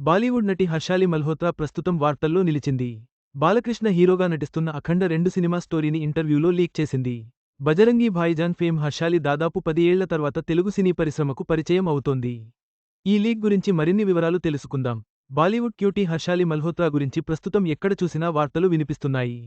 బాలీవుడ్ నటి హర్షాలి మల్హోత్రా ప్రస్తుతం వార్తల్లో నిలిచింది. బాలకృష్ణ హీరోగా నటిస్తున్న అఖండ రెండు సినిమా స్టోరీని ఇంటర్వ్యూలో లీక్ చేసింది. బజరంగి భాయిజాన్ ఫేమ్ హర్షాలి దాదాపు పది ఏళ్ళ తర్వాత తెలుగు సినీ పరిశ్రమకు పరిచయం అవుతోంది. ఈ లీక్ గురించి మరిన్ని వివరాలు తెలుసుకుందాం. బాలీవుడ్ క్యూటీ హర్షాలి మల్హోత్రా గురించి ప్రస్తుతం ఎక్కడ చూసినా వార్తలు వినిపిస్తున్నాయి.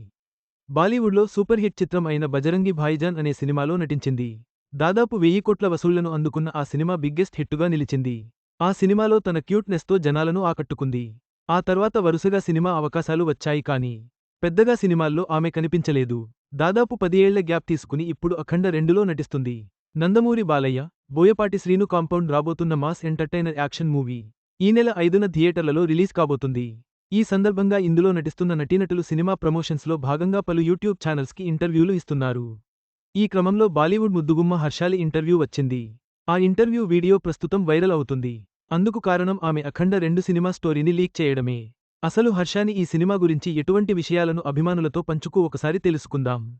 బాలీవుడ్లో సూపర్ హిట్ చిత్రం అయిన బజరంగి భాయిజాన్ అనే సినిమాలో నటించింది. దాదాపు వెయ్యి కోట్ల వసూళ్ళను అందుకున్న ఆ సినిమా బిగ్గెస్ట్ హిట్టుగా నిలిచింది. ఆ సినిమాలో తన క్యూట్నెస్తో జనాలను ఆకట్టుకుంది. ఆ తర్వాత వరుసగా సినిమా అవకాశాలు వచ్చాయి కానీ పెద్దగా సినిమాల్లో ఆమె కనిపించలేదు. దాదాపు పది ఏళ్ళ గ్యాప్ తీసుకుని ఇప్పుడు అఖండ రెండులో నటిస్తుంది. నందమూరి బాలయ్య బోయపాటి శ్రీను కాంపౌండ్ రాబోతున్న మాస్ ఎంటర్టైనర్ యాక్షన్ మూవీ ఈ నెల ఐదున థియేటర్లలో రిలీజ్ కాబోతుంది. ఈ సందర్భంగా ఇందులో నటిస్తున్న నటీనటులు సినిమా ప్రమోషన్స్లో భాగంగా పలు యూట్యూబ్ ఛానల్స్కి ఇంటర్వ్యూలు ఇస్తున్నారు. ఈ క్రమంలో బాలీవుడ్ ముద్దుగుమ్మ హర్షాలి ఇంటర్వ్యూ వచ్చింది. ఆ ఇంటర్వ్యూ వీడియో ప్రస్తుతం వైరల్ అవుతుంది. అందుకు కారణం ఆమె అఖండ రెండు సినిమా స్టోరీని లీక్ చేయడమే. అసలు హర్షాని ఈ సినిమా గురించి ఎటువంటి విషయాలను అభిమానులతో పంచుకు ఒకసారి తెలుసుకుందాం.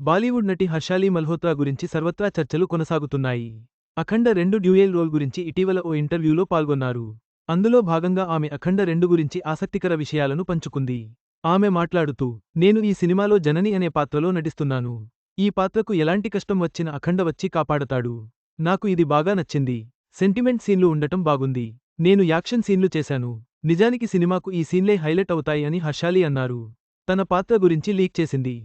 బాలీవుడ్ నటి హర్షాలి మల్హోత్రా గురించి సర్వత్రా చర్చలు కొనసాగుతున్నాయి. అఖండ రెండు డ్యూయల్ రోల్ గురించి ఇటీవల ఓ ఇంటర్వ్యూలో పాల్గొన్నారు. అందులో భాగంగా ఆమె అఖండ రెండు గురించి ఆసక్తికర విషయాలను పంచుకుంది. ఆమె మాట్లాడుతూ నేను ఈ సినిమాలో జనని అనే పాత్రలో నటిస్తున్నాను. ఈ పాత్రకు ఎలాంటి కష్టం వచ్చిన అఖండ వచ్చి కాపాడతాడు. నాకు ఇది బాగా నచ్చింది. సెంటిమెంట్ సీన్లు ఉండటం బాగుంది. నేను యాక్షన్ సీన్లు చేశాను. నిజానికి సినిమాకు ఈ సీన్లే హైలైట్ అవుతాయి అని హర్షాలి అన్నారు. తన పాత్ర గురించి లీక్ చేసింది.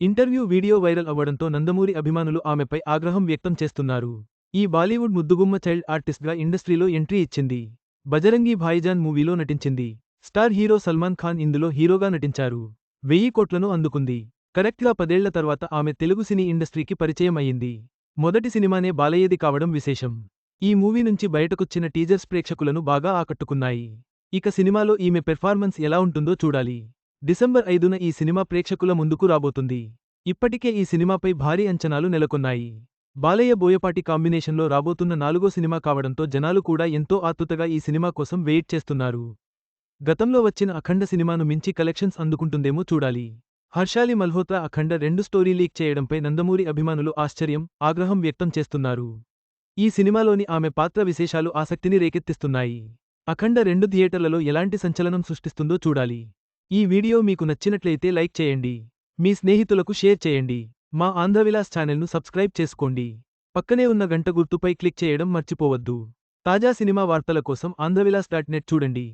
ఇంటర్వ్యూ వీడియో వైరల్ అవ్వడంతో నందమూరి అభిమానులు ఆమెపై ఆగ్రహం వ్యక్తం చేస్తున్నారు. ఈ బాలీవుడ్ ముద్దుగుమ్మ చైల్డ్ ఆర్టిస్ట్గా ఇండస్ట్రీలో ఎంట్రీ ఇచ్చింది. బజరంగి భాయిజాన్ మూవీలో నటించింది. స్టార్ హీరో సల్మాన్ ఖాన్ ఇందులో హీరోగా నటించారు. వెయ్యి కోట్లను అందుకుంది. కరెక్ట్గా పదేళ్ళ తర్వాత ఆమె తెలుగు సినీ ఇండస్ట్రీకి పరిచయం అయ్యింది మొదటి సినిమానే బాలయ్యది కావడం విశేషం. ఈ మూవీ నుంచి బయటకొచ్చిన టీజర్స్ ప్రేక్షకులను బాగా ఆకట్టుకున్నాయి. ఇక సినిమాలో ఈమె పెర్ఫార్మెన్స్ ఎలా ఉంటుందో చూడాలి. డిసెంబర్ ఐదున ఈ సినిమా ప్రేక్షకుల ముందుకు రాబోతుంది. ఇప్పటికే ఈ సినిమాపై భారీ అంచనాలు నెలకొన్నాయి. బాలయ్య బోయపాటి కాంబినేషన్లో రాబోతున్న నాలుగో సినిమా కావడంతో జనాలు కూడా ఎంతో ఆతృతగా ఈ సినిమా కోసం వెయిట్ చేస్తున్నారు. గతంలో వచ్చిన అఖండ సినిమాను మించి కలెక్షన్స్ అందుకుంటుందేమో చూడాలి. హర్షాలి మల్హోత్రా అఖండ రెండు స్టోరీ లీక్ చేయడంపై నందమూరి అభిమానులు ఆశ్చర్యం ఆగ్రహం వ్యక్తం చేస్తున్నారు. ఈ సినిమాలోని ఆమె పాత్ర విశేషాలు ఆసక్తిని రేకెత్తిస్తున్నాయి. అఖండ రెండు థియేటర్లలో ఎలాంటి సంచలనం సృష్టిస్తుందో చూడాలి. ఈ వీడియో మీకు నచ్చినట్లయితే లైక్ చేయండి. మీ స్నేహితులకు షేర్ చేయండి. మా ఆంధ్రవిలాస్ ఛానల్ను సబ్స్క్రైబ్ చేసుకోండి. పక్కనే ఉన్న గంట గుర్తుపై క్లిక్ చేయడం మర్చిపోవద్దు. తాజా సినిమా వార్తల కోసం ఆంధ్రవిలాస్ డాట్ నెట్ చూడండి.